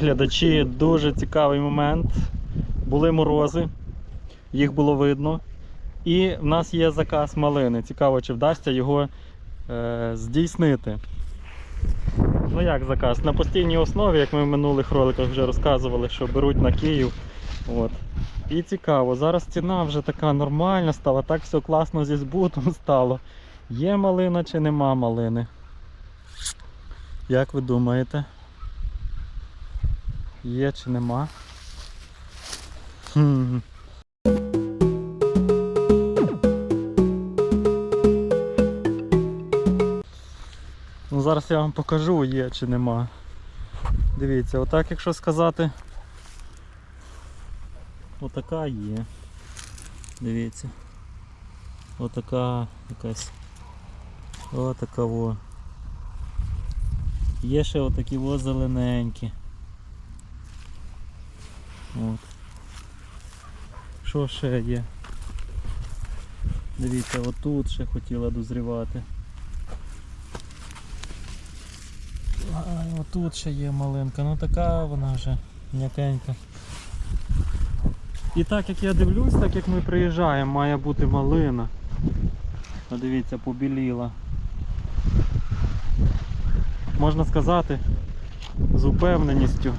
глядачі, дуже цікавий момент. Були морози, їх було видно. І в нас є заказ малини. Цікаво, чи вдасться його е, здійснити. Ну як заказ? На постійній основі, як ми в минулих роликах вже розказували, що беруть на Київ. От. І цікаво, зараз ціна вже така нормальна стала, так все класно зі збутом стало. Є малина чи нема малини? Як ви думаєте? Є чи нема? Хм. Ну зараз я вам покажу, є чи нема. Дивіться, отак якщо сказати. Отака є. Дивіться. Отака якась. Отака во. Є ще отакі во зелененькі. От. Що ще є? Дивіться, отут ще хотіла дозрівати. А, отут ще є малинка, ну така вона вже м'якенька. І так як я дивлюсь, так як ми приїжджаємо, має бути малина. Ну, Дивіться, побіліла. Можна сказати з упевненістю,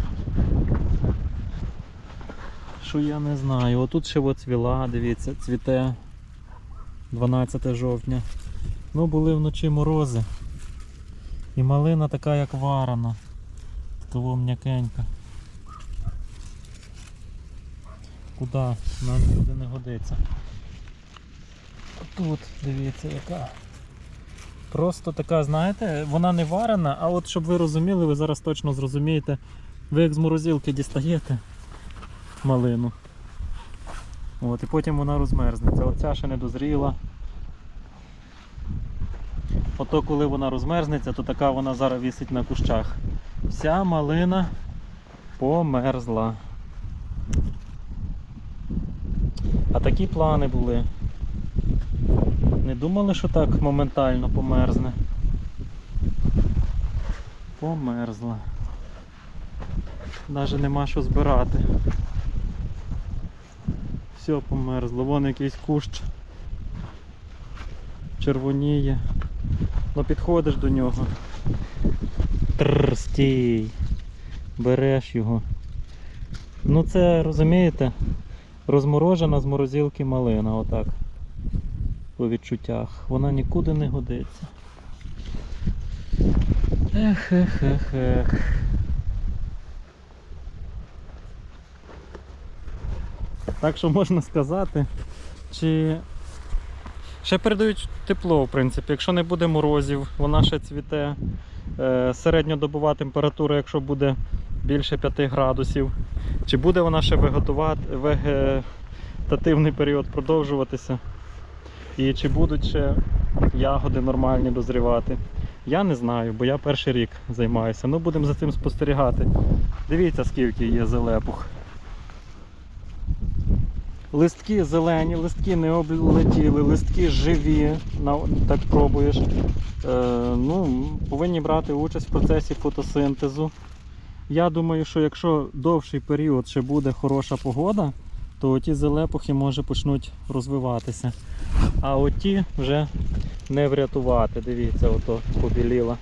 що я не знаю. Отут ще цвіла, дивіться, цвіте 12 жовтня. Ну були вночі морози. І малина така як варена. Того м'якенька. Куди? Нам сюди не годиться. Тут, дивіться, яка. Просто така, знаєте, вона не варена, а от щоб ви розуміли, ви зараз точно зрозумієте, ви як з морозилки дістаєте малину. От, і потім вона розмерзнеться. Оця ще не дозріла. Ото коли вона розмерзнеться, то така вона зараз висить на кущах. Вся малина померзла. А такі плани були. Не думали, що так моментально померзне. Померзла. Навіть нема що збирати. Все померзло. Вон якийсь кущ червоніє. Ну підходиш до нього. Тррр, стій. Береш його. Ну це, розумієте, розморожена з морозилки малина, отак. По відчуттях. Вона нікуди не годиться. Ех, ех, ех, ех. Так що можна сказати, чи ще передають тепло, в принципі. Якщо не буде морозів, вона ще цвіте. Е, Середньодобова температура, якщо буде більше 5 градусів. Чи буде вона ще вегетативний період продовжуватися? І чи будуть ще ягоди нормальні дозрівати? Я не знаю, бо я перший рік займаюся. Ну будемо за цим спостерігати. Дивіться, скільки є зелепух. Листки зелені, листки не облетіли, листки живі, так пробуєш. Е, ну, повинні брати участь в процесі фотосинтезу. Я думаю, що якщо довший період ще буде хороша погода, то ті зелепухи може почнуть розвиватися. А оті вже не врятувати. Дивіться, ото побіліла.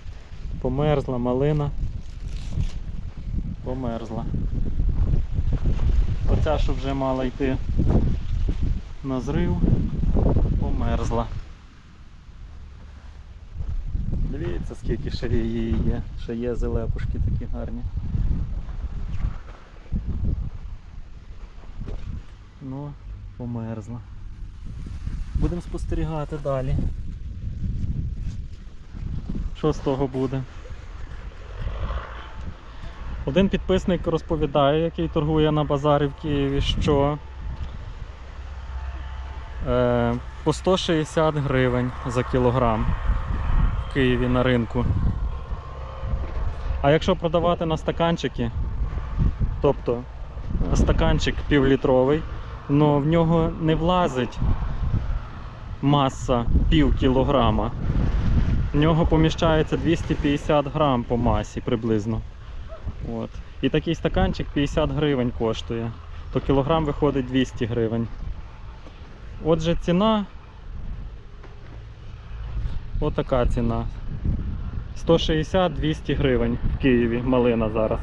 Померзла малина. Померзла. Оця, що вже мала йти на зрив, померзла. Дивіться, скільки ще її є. Ще є зелепушки такі гарні. Ну, померзла. Будемо спостерігати далі. Що з того буде? Один підписник розповідає, який торгує на базарі в Києві, що по 160 гривень за кілограм в Києві на ринку. А якщо продавати на стаканчики, тобто стаканчик півлітровий, але в нього не влазить маса пів кілограма. В нього поміщається 250 грам по масі приблизно. От. І такий стаканчик 50 гривень коштує. То кілограм виходить 200 гривень. Отже, ціна. Отака ціна. 160-200 гривень в Києві малина зараз.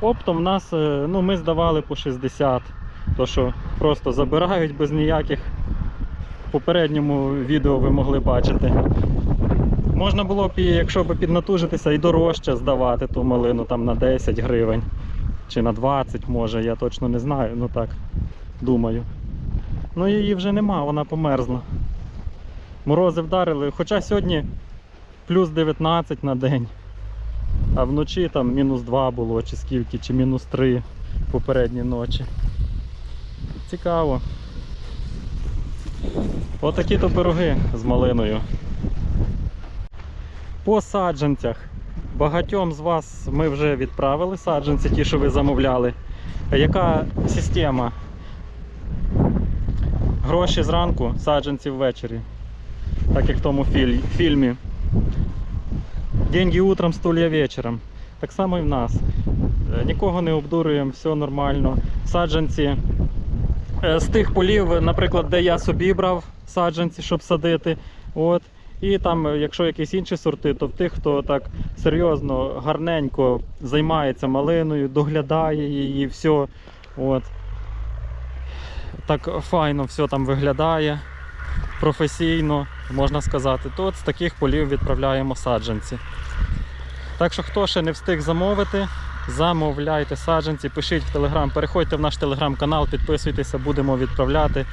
Оптом в нас, е, ну, ми здавали по 60, то що просто забирають без ніяких. В попередньому відео ви могли бачити. Можна було б, якщо б піднатужитися, і дорожче здавати ту малину там на 10 гривень чи на 20 може, я точно не знаю, ну так думаю. Ну її вже нема, вона померзла. Морози вдарили, хоча сьогодні плюс 19 на день. А вночі там мінус 2 було, чи скільки, чи мінус 3 попередні ночі. Цікаво. Отакі то пироги з малиною. По саджанцях. Багатьом з вас ми вже відправили саджанці, ті, що ви замовляли. Яка система? Гроші зранку, саджанці ввечері. Так як в тому філь- фільмі. Деньги утром, стулья вечором. Так само і в нас. Е, Нікого не обдурюємо, все нормально. Саджанці е, з тих полів, наприклад, де я собі брав саджанці, щоб садити. От. І там, е, якщо якісь інші сорти, то в тих, хто так серйозно, гарненько займається малиною, доглядає її, все. От. Так файно все там виглядає, професійно, можна сказати. То от з таких полів відправляємо саджанці. Так що, хто ще не встиг замовити, замовляйте саджанці, пишіть в телеграм, переходьте в наш телеграм-канал, підписуйтеся, будемо відправляти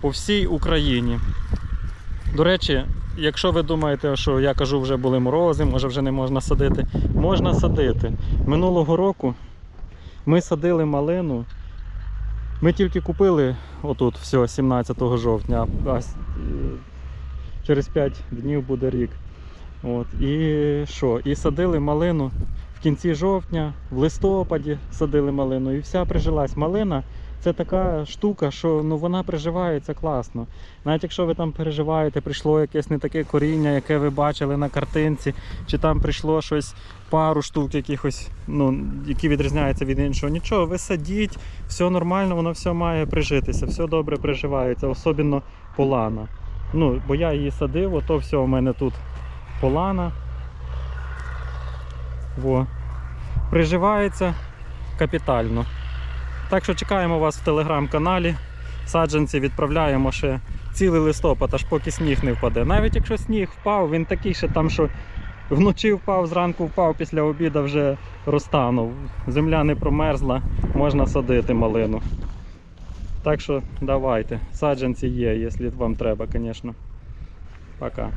по всій Україні. До речі, якщо ви думаєте, що я кажу, вже були морози, може вже не можна садити, можна садити. Минулого року ми садили малину. Ми тільки купили отут все 17 жовтня, а через 5 днів буде рік. От. І що? І садили малину в кінці жовтня, в листопаді садили малину, і вся прижилась. Малина це така штука, що ну, вона приживається класно. Навіть якщо ви там переживаєте, прийшло якесь не таке коріння, яке ви бачили на картинці, чи там прийшло щось, пару штук якихось, ну, які відрізняються від іншого. Нічого, ви садіть, все нормально, воно все має прижитися, все добре приживається, особливо полана. Ну, бо я її садив, ото все у мене тут полана. Во. Приживається капітально. Так що чекаємо вас в телеграм-каналі. Саджанці відправляємо ще цілий листопад, аж поки сніг не впаде. Навіть якщо сніг впав, він такий ще там, що вночі впав, зранку впав, після обіду вже розтанув. Земля не промерзла, можна садити малину. Так що давайте. Саджанці є, якщо вам треба, звісно. Пока.